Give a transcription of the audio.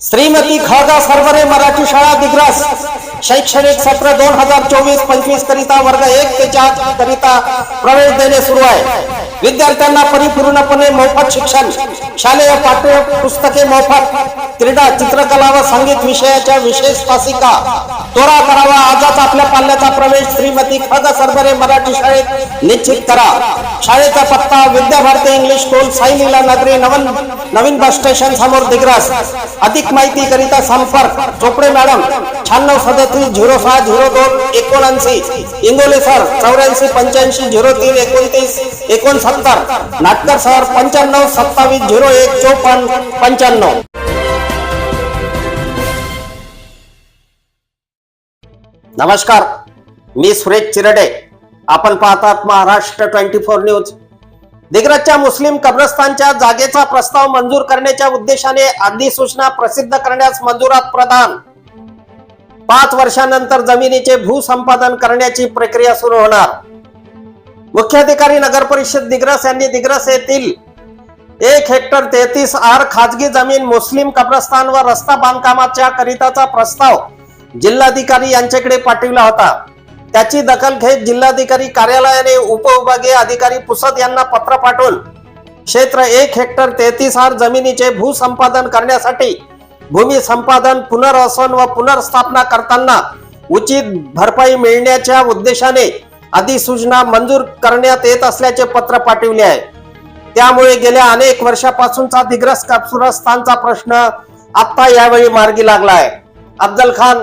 श्रीमती खागा सरवरे मराठी शाळा दिग्रस. शैक्षणिक सत्र दोन हजार चोवीस पंचवीस करिता वर्ग एक ते चार करिता प्रवेश देणे सुरू आहे. विद्यार्थ्यांना परिपूर्णपणे मोफत शिक्षण शालेय पाठ्य पुस्तके मोफत क्रीडा चित्रकला व संगीत विषयाच्या विशेष तासिका तोरा करावा आजच आपल्या पाल्याचा प्रवेश. श्रीमती खग सरबरे मराठी शाळेत निश्चित करा. शाळेचा पत्ता विद्याभारती इंग्लिश स्कूल साईलीला नगरी नवन नवीन बस स्टेशन समोर दिग्रस. अधिक माहिती करिता संपर्क. चोपडे मॅडम शहाण्णव सदतीस झिरो सहा झिरो दोन एकोणऐंशी. इंदोले सर चौऱ्याऐंशी पंच्याऐंशी झिरो तीन एकोणतीस एकोणसत्तर. नाटकर सर पंच्याण्णव सत्तावीस झिरो एक चोपन्न पंच्याण्णव. नमस्कार मी सुरेश चिरडे. आपण पाहतात महाराष्ट्र ट्वेंटी फोर न्यूज. दिग्रजच्या मुस्लिम कब्रस्तानच्या जागेचा प्रस्ताव मंजूर करण्याच्या उद्देशाने अधिसूचना प्रसिद्ध करण्यास मंजुरात प्रदान. पाच वर्षानंतर जमिनीचे भूसंपादन करण्याची प्रक्रिया सुरू होणार. मुख्याधिकारी नगर परिषद दिग्रस यांनी दिग्रस येथील एक हेक्टर तेहतीस आर खाजगी जमीन मुस्लिम कब्रस्तान व रस्ता बांधकामाच्या करिताचा प्रस्ताव जिल्हाधिकारी यांच्याकडे पाठविला होता. त्याची दखल घेत जिल्हाधिकारी कार्यालयाने उपविभागीय अधिकारी पुसद यांना पत्र पाठवून क्षेत्र एक हेक्टर तेहतीस हार जमिनीचे भूसंपादन करण्यासाठी भूमी संपादन पुनर्वसन व पुनर्स्थापना करताना उचित भरपाई मिळण्याच्या उद्देशाने अधिसूचना मंजूर करण्यात येत असल्याचे पत्र पाठविले आहे. त्यामुळे गेल्या अनेक वर्षापासूनचा दिग्रस कापसुरस्थानचा प्रश्न आता यावेळी मार्गी लागला आहे. अफजल खान